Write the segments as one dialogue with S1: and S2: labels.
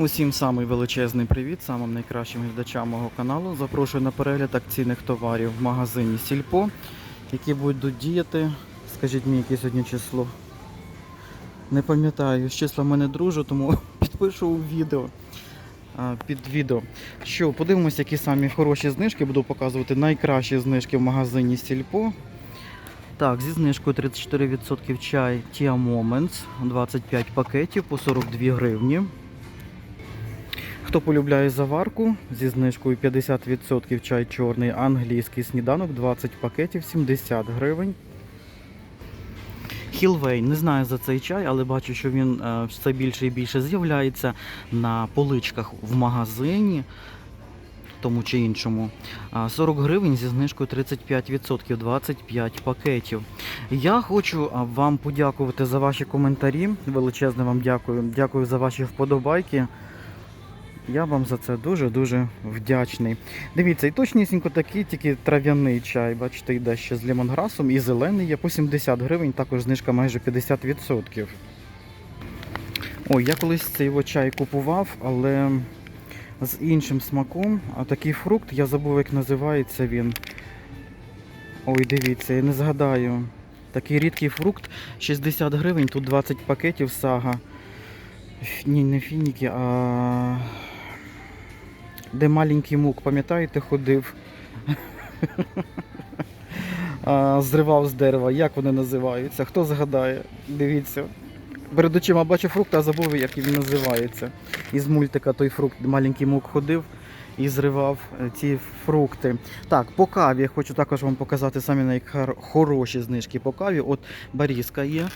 S1: Усім самий величезний привіт, самим найкращим глядачам мого каналу. Запрошую на перегляд акційних товарів в магазині Сільпо, які будуть діяти. Скажіть мені, яке сьогодні число. Не пам'ятаю, з числами не дружу, тому підпишу відео. Під відео. Що, подивимося, які самі хороші знижки. Буду показувати найкращі знижки в магазині Сільпо. Так, зі знижкою 34% чай Tia Moments, 25 пакетів по 42 гривні. Хто полюбляє заварку зі знижкою 50% чай чорний, англійський сніданок 20 пакетів 70 гривень. Хілвей, не знаю за цей чай, але бачу, що він е, все більше і більше з'являється на поличках в магазині, тому чи іншому. 40 гривень зі знижкою 35%, 25 пакетів. Я хочу вам подякувати за ваші коментарі. Величезне вам дякую. Дякую за ваші вподобайки. Я вам за це дуже-дуже вдячний. Дивіться, і точнісінько такий, тільки трав'яний чай. Бачите, йде ще з лемонграсом і зелений є по 70 гривень, також знижка майже 50%. Ой, я колись цей його чай купував, але з іншим смаком. А такий фрукт, я забув, як називається він. Ой, дивіться, я не згадаю. Такий рідкий фрукт, 60 гривень, тут 20 пакетів сага. Ні, не фініки, а де маленький мук, пам'ятаєте, ходив? зривав з дерева. Як вони називаються? Хто згадає? Дивіться. Перед очима бачу фрукт, а забув, як він називається. Із мультика той фрукт, маленький мук ходив і зривав е, ці фрукти. Так, по каві я хочу також вам показати самі найхороші знижки по каві. От барізка є.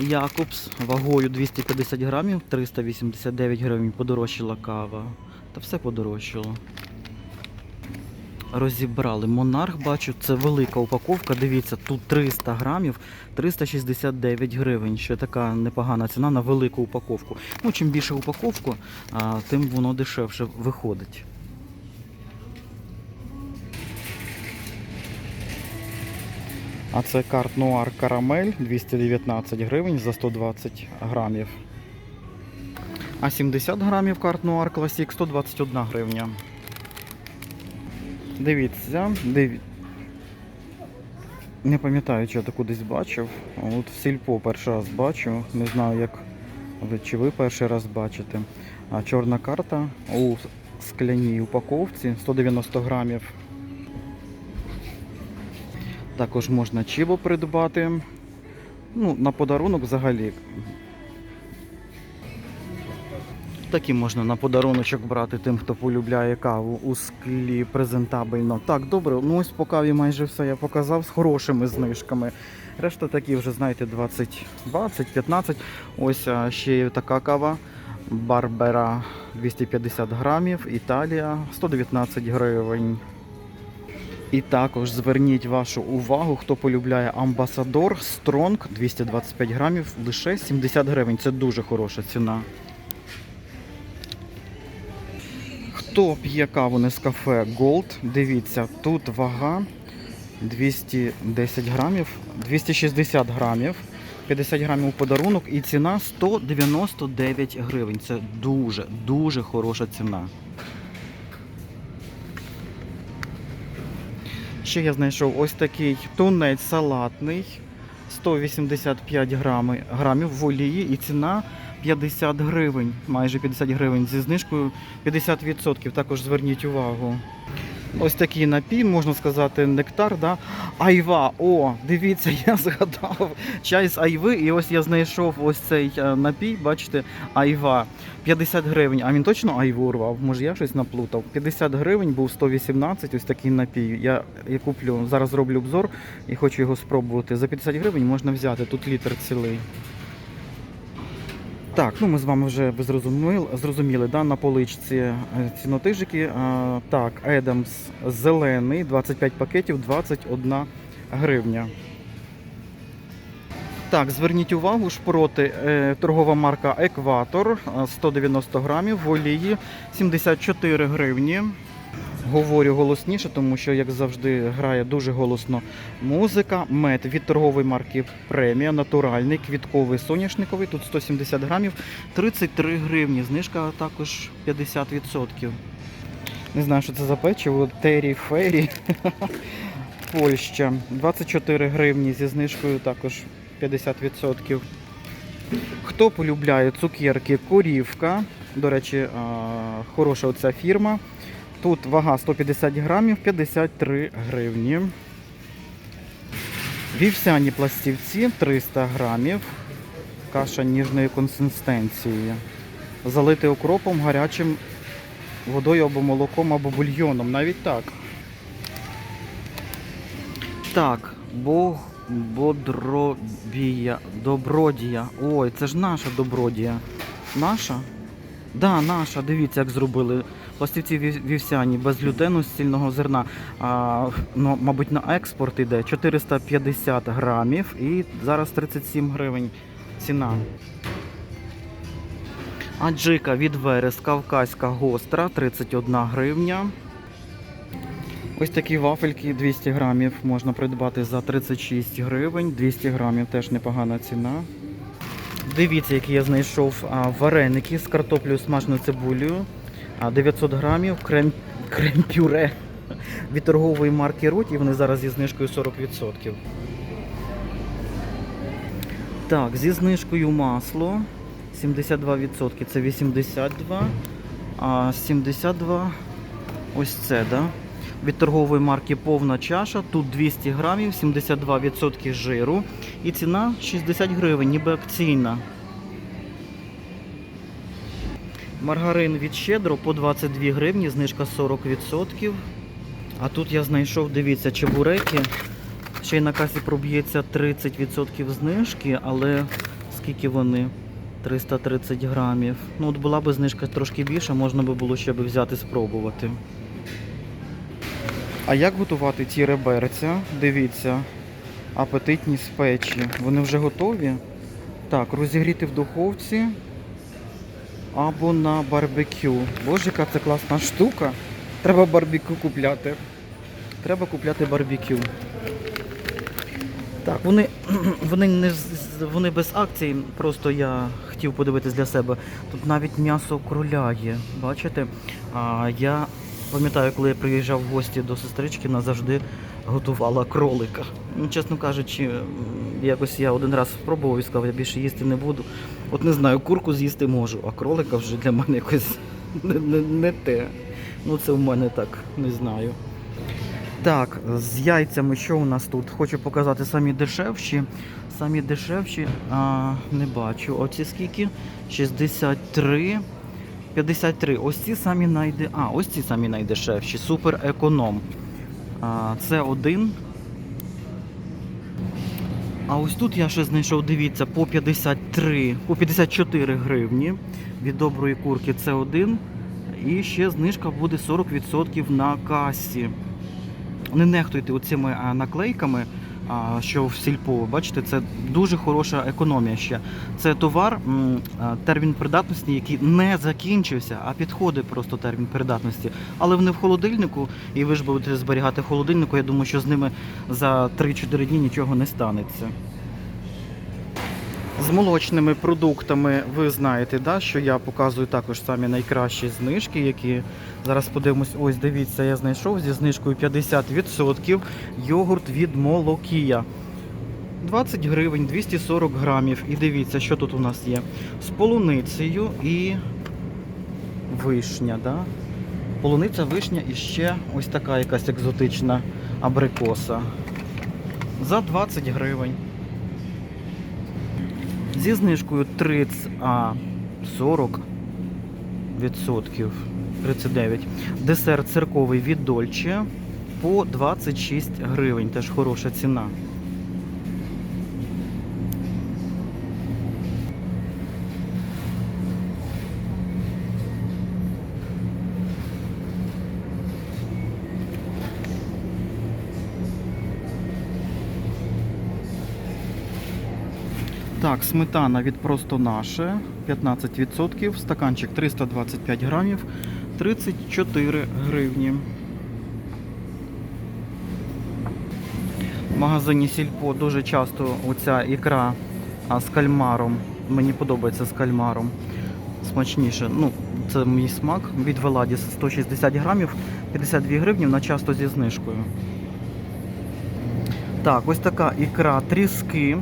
S1: Якобс вагою 250 грамів, 389 гривень подорожчала кава. Та все подорожчало. Розібрали монарх, бачу, це велика упаковка. Дивіться, тут 300 грамів, 369 гривень. Ще така непогана ціна на велику упаковку. Ну, чим більше упаковку, тим воно дешевше виходить. А це карт Нуар Карамель 219 гривень за 120 грамів. А 70 грамів карт Нуар Класік 121 гривня. Дивіться, диві... Не пам'ятаю, чи я таку десь бачив. От в сільпо перший раз бачу. Не знаю, як ви чи ви перший раз бачите. А чорна карта у скляній упаковці 190 грамів. Також можна чибо придбати. Ну, на подарунок взагалі. Такі можна на подаруночок брати тим, хто полюбляє каву у склі презентабельно. Так, добре, ну ось по каві майже все я показав з хорошими знижками. Решта такі вже, знаєте, 20, 20, 15. Ось ще є така кава. Барбера 250 грамів, Італія 119 гривень. І також зверніть вашу увагу, хто полюбляє Амбасадор Стронг 225 грамів, лише 70 гривень. Це дуже хороша ціна. Хто п'є каву Нескафе Gold, дивіться, тут вага 210 грамів, 260 грамів, 50 грамів у подарунок і ціна 199 гривень. Це дуже, дуже хороша ціна. Ще я знайшов ось такий тунець салатний, 185 грамів в олії і ціна 50 гривень, майже 50 гривень зі знижкою 50%. Також зверніть увагу. Ось такий напій, можна сказати, нектар, да? Айва. О, дивіться, я згадав чай з айви, і ось я знайшов ось цей е, напій, бачите, айва. 50 гривень. А він точно айву урвав? Може я щось наплутав? 50 гривень був 118, ось такий напій. Я, я куплю, зараз зроблю обзор і хочу його спробувати. За 50 гривень можна взяти, тут літр цілий. Так, ну ми з вами вже зрозуміли, зрозуміли да, на поличці е, цінотижики. А, так, Едамс зелений, 25 пакетів, 21 гривня. Так, зверніть увагу, шпроти е, торгова марка Екватор е, 190 грамів в олії 74 гривні. Говорю голосніше, тому що, як завжди, грає дуже голосно музика. Мед від торгової марки Премія, натуральний, квітковий, соняшниковий. Тут 170 грамів, 33 гривні. Знижка також 50%. Не знаю, що це за печиво. Террі Фері. Польща. 24 гривні зі знижкою також 50%. Хто полюбляє цукерки, корівка. До речі, хороша оця фірма. Тут вага 150 грамів, 53 гривні. Вівсяні пластівці 300 грамів. Каша ніжної консистенції. Залити окропом, гарячим водою або молоком, або бульйоном. Навіть так. Так, Бог Бодробія. Добродія. Ой, це ж наша добродія. Наша? Да, наша. Дивіться, як зробили. Пластівці вів- вівсяні без глютену, з цільного зерна. А, ну, мабуть, на експорт іде 450 грамів і зараз 37 гривень ціна. Аджика від Верес, Кавказька гостра, 31 гривня. Ось такі вафельки 200 грамів можна придбати за 36 гривень. 200 грамів теж непогана ціна. Дивіться, які я знайшов вареники з картоплею смаженою цибулею. А, 900 грамів, крем, крем-пюре від торгової марки Роті. Вони зараз зі знижкою 40%. Так, зі знижкою масло 72%, це 82, а 72 ось це, да? Від торгової марки повна чаша. Тут 200 грамів, 72% жиру. І ціна 60 гривень, ніби акційна. Маргарин від щедро по 22 гривні, знижка 40%. А тут я знайшов, дивіться, чебуреки. Ще й на касі проб'ється 30% знижки, але скільки вони? 330 грамів. Ну, от була б знижка трошки більша, можна би було ще б взяти спробувати. А як готувати ці реберця? Дивіться, апетитні з печі. Вони вже готові. Так, розігріти в духовці або на барбекю. Боже, яка це класна штука. Треба барбекю купляти. Треба купляти барбекю. Так, вони, вони, не, вони без акцій, просто я хотів подивитись для себе. Тут навіть м'ясо кроля є. Бачите? А, я пам'ятаю, коли я приїжджав в гості до сестрички, вона завжди готувала кролика. Ну, чесно кажучи, якось я один раз спробував і сказав, я більше їсти не буду. От не знаю, курку з'їсти можу, а кролика вже для мене якось не, не, не те. Ну це в мене так, не знаю. Так, з яйцями що у нас тут? Хочу показати самі дешевші. Самі дешевші а, не бачу. Оці скільки? 63. 53. Ось ці самі найде. А, ось ці самі найдешевші. Супер економ. Це один. А ось тут я ще знайшов, дивіться, по 53, по 54 гривні від доброї курки це один. І ще знижка буде 40% на касі не нехтуйте оцими наклейками, що в сільпо. Бачите, це дуже хороша економія ще. Це товар, термін придатності, який не закінчився, а підходить просто термін придатності. Але вони в холодильнику, і ви ж будете зберігати холодильнику. Я думаю, що з ними за 3-4 дні нічого не станеться. З молочними продуктами ви знаєте, да, що я показую також самі найкращі знижки, які зараз подивимось. Ось дивіться, я знайшов зі знижкою 50% йогурт від Молокія. 20 гривень, 240 грамів. І дивіться, що тут у нас є. З полуницею і вишня. Да? Полуниця, вишня і ще ось така якась екзотична абрикоса. За 20 гривень. Зі знижкою 30, а 40 відсотків 39. Десерт церковий від Дольче по 26 гривень. Теж хороша ціна. Так, сметана від просто наше 15%, стаканчик 325 грамів, 34 гривні. В магазині Сільпо дуже часто оця ікра з кальмаром. Мені подобається з кальмаром. Смачніше. Ну, це мій смак від Веладіс 160 грамів, 52 гривні, на часто зі знижкою. Так, ось така ікра тріски.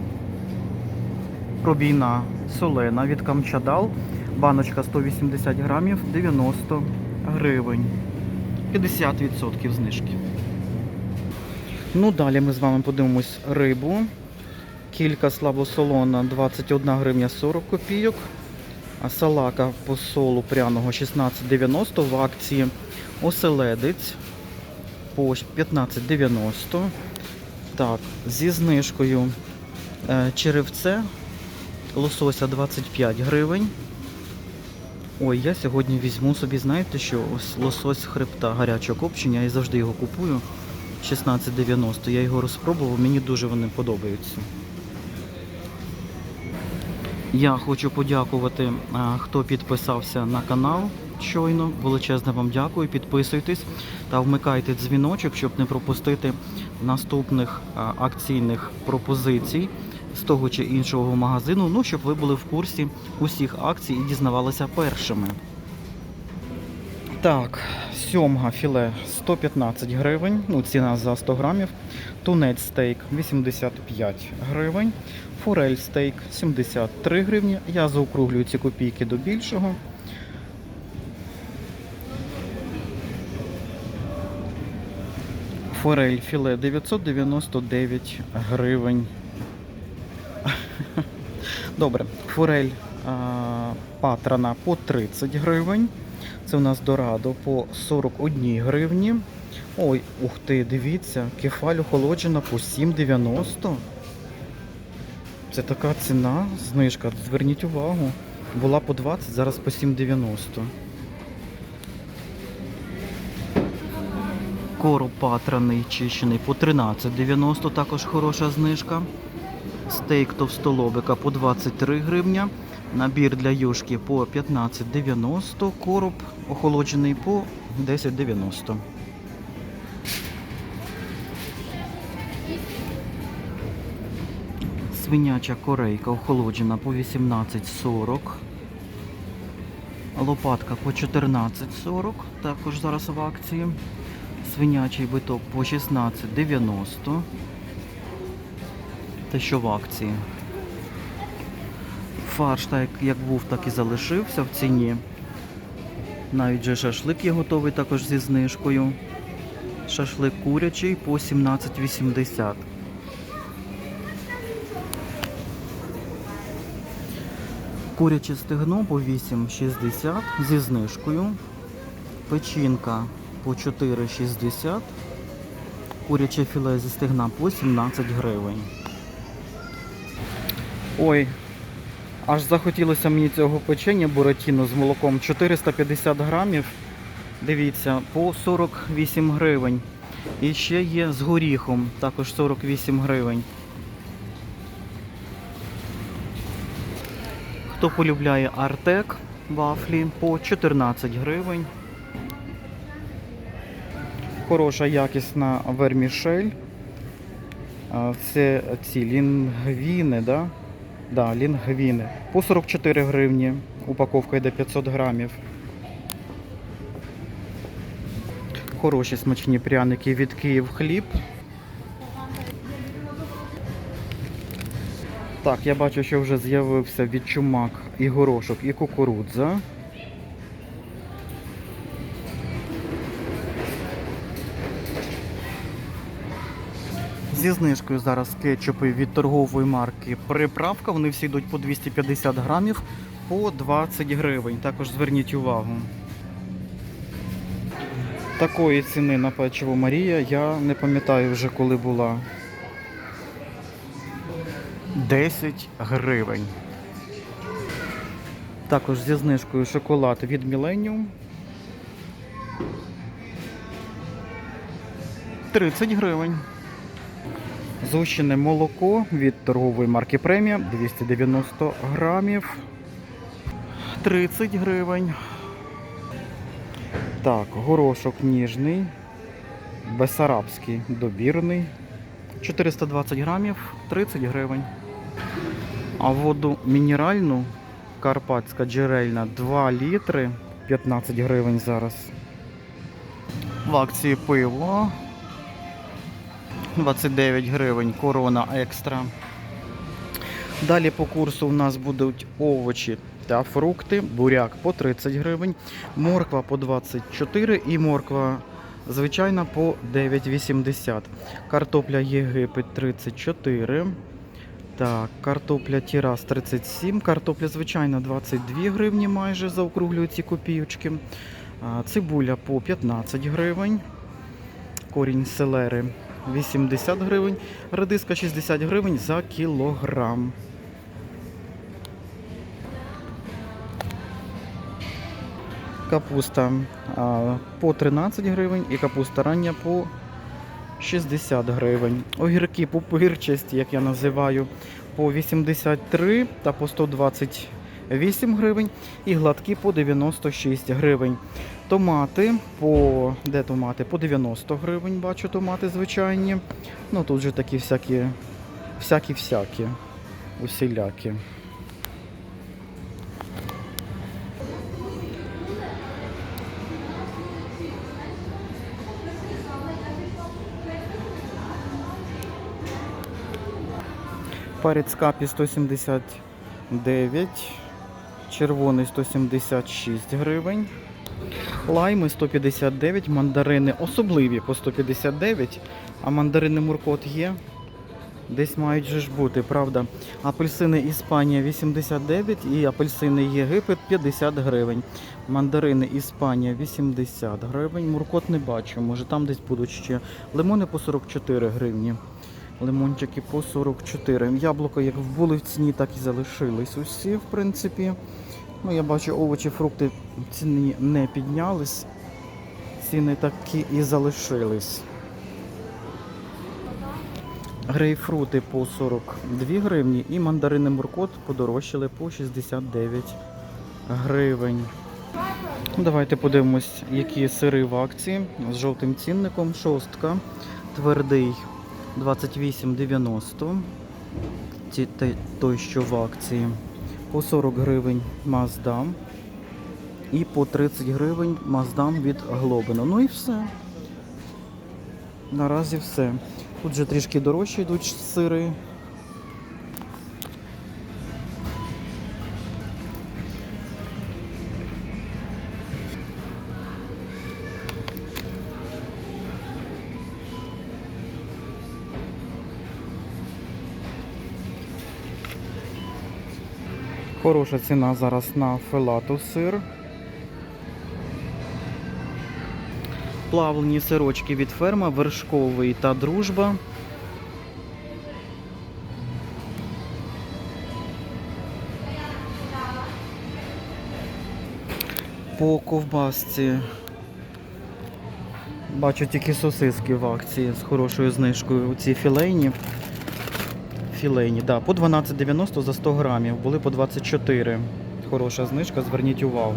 S1: Пробійна солена від Камчадал. Баночка 180 грамів, 90 гривень. 50% знижки. Ну, далі ми з вами подивимось рибу. Кілька слабосолона 21 гривня 40 копійок. А салака по солу пряного 16,90 в акції. Оселедець по 15,90. Так, зі знижкою е, черевце лосося 25 гривень. Ой, я сьогодні візьму собі, знаєте що, ось лосось хребта гарячого копчення, я завжди його купую. 16,90. Я його розпробував, мені дуже вони подобаються. Я хочу подякувати, хто підписався на канал щойно. Величезне вам дякую. Підписуйтесь та вмикайте дзвіночок, щоб не пропустити наступних акційних пропозицій з того чи іншого магазину. Ну, щоб ви були в курсі усіх акцій і дізнавалися першими. Так, сьомга філе 115 гривень, ну ціна за 100 грамів. Тунець стейк 85 гривень. Форель стейк 73 гривні. Я заокруглюю ці копійки до більшого. Форель філе 999 гривень. Добре, форель а, патрана по 30 гривень. Це у нас дорадо по 41 гривні. Ой, ух ти, дивіться, кефаль охолоджена по 7,90. Це така ціна, знижка, зверніть увагу. Була по 20, зараз по 7,90. Короб патраний чищений по 13,90, також хороша знижка. Стейк товстолобика по 23 гривня. Набір для юшки по 15,90, короб охолоджений по 10,90. Свиняча корейка охолоджена по 18,40. Лопатка по 14,40, також зараз в акції. Свинячий биток по 16,90. Те, що в акції. Фарш, так як був, так і залишився в ціні. Навіть же шашлик є готовий також зі знижкою. Шашлик курячий по 17,80. Куряче стегно по 8,60 зі знижкою. Печінка по 4,60. Куряче філе зі стегна по 17 гривень. Ой, аж захотілося мені цього печення буратіно з молоком 450 грамів. Дивіться, по 48 гривень. І ще є з горіхом, також 48 гривень. Хто полюбляє Артек вафлі по 14 гривень. Хороша якісна вермішель. Це ці лінгвіни, да? Да, лінгвіни. По 44 гривні. Упаковка йде 500 грамів. Хороші смачні пряники від Київ хліб. Так, я бачу, що вже з'явився відчумак і горошок, і кукурудза. Зі знижкою зараз кетчупи від торгової марки Приправка. Вони всі йдуть по 250 грамів по 20 гривень. Також зверніть увагу. Такої ціни на печиво Марія я не пам'ятаю вже коли була. 10 гривень. Також зі знижкою шоколад від Millennium. 30 гривень. Зущене молоко від торгової марки Премія 290 грамів. 30 гривень. Так, горошок ніжний, бесарабський добірний 420 грамів 30 гривень. А воду мінеральну карпатська джерельна 2 літри 15 гривень зараз. В акції пиво 29 гривень, корона екстра. Далі по курсу у нас будуть овочі та фрукти. Буряк по 30 гривень, морква по 24 і морква звичайна по 9,80. Картопля Єгипет 34. Так, картопля Тірас 37, картопля звичайна 22 гривні майже заокруглюю ці копійочки. Цибуля по 15 гривень. Корінь селери 80 гривень. Редиска 60 гривень за кілограм. Капуста по 13 гривень і капуста рання по 60 гривень. Огірки пупирчасті, як я називаю, по 83 та по 128 гривень. І гладкі по 96 гривень. Томати по де томати? По 90 гривень, бачу томати звичайні. Ну тут же такі всякі, всякі-всякі, усілякі. Парець капі 179, червоний 176 гривень, лайми 159, мандарини особливі по 159, а мандарини Муркот є. Десь мають же ж бути, правда. Апельсини Іспанія 89 і апельсини Єгипет 50 гривень. Мандарини Іспанія 80 гривень. Муркот не бачу, може там десь будуть ще. Лимони по 44 гривні. Лимончики по 44. Яблука як були в ціні, так і залишились усі, в принципі. Ну, я бачу, овочі, фрукти ціни не піднялись. Ціни такі і залишились. Грейпфрути по 42 гривні і мандарини Муркот подорожчали по 69 гривень. Ну, Давайте подивимось, які сири в акції з жовтим цінником. Шостка, твердий 28,90. Ті- Той, що в акції. По 40 гривень Маздам. І по 30 гривень Маздам від Глобина. Ну і все. Наразі все. Тут же трішки дорожче йдуть сири. Хороша ціна зараз на фелату сир. Плавлені сирочки від ферма, вершковий та дружба. По ковбасці. Бачу тільки сосиски в акції з хорошою знижкою. у Ці філейні. Філейні, да, по 12,90 за 100 грамів. Були по 24. Хороша знижка, зверніть увагу.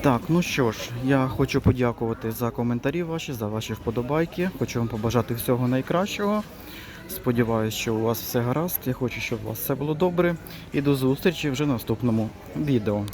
S1: Так, ну що ж, я хочу подякувати за коментарі ваші, за ваші вподобайки. Хочу вам побажати всього найкращого. Сподіваюсь, що у вас все гаразд. Я хочу, щоб у вас все було добре. І до зустрічі вже в наступному відео.